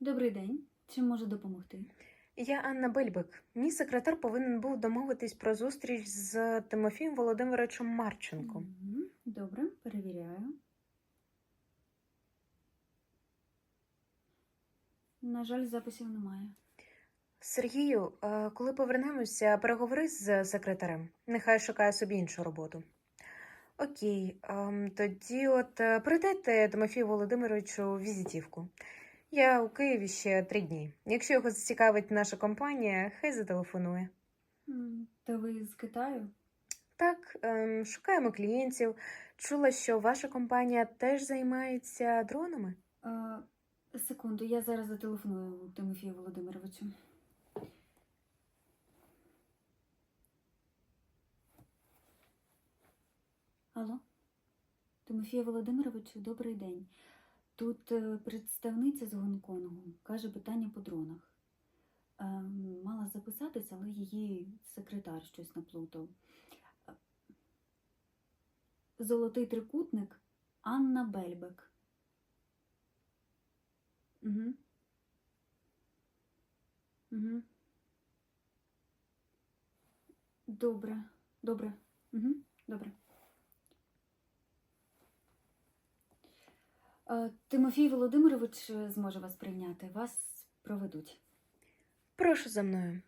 Добрий день. Чим можу допомогти? Я Анна Бельбек. Мій секретар повинен був домовитись про зустріч з Тимофієм Володимировичем Марченком. Мгм. Добре, перевіряю. На жаль, записів немає. Сергію, е, коли повернемося, переговори з секретарем. Нехай шукає собі іншу роботу. Окей, ем, тоді от е, передайте Тимофію Володимировичу візитівку. Я у Києві ще три дні. Якщо його зацікавить наша компанія, хай зателефонує. То ви з Китаю? Так, ем, шукаємо клієнтів. Чула, що ваша компанія теж займається дронами. А, секунду, я зараз зателефоную Тимофію Володимировичу. Алло? Тимофію Володимировичу, добрий день. Тут е, представниця з Гонконгу каже питання по дронах. Е, Мала записатись, але її секретар щось наплутав. Золотий трикутник Анна Бельбек. Угу. Угу. Добре, добре. Угу. Добре. Тимофій Володимирович е, зможе вас прийняти. Вас проведуть. Прошу за мною.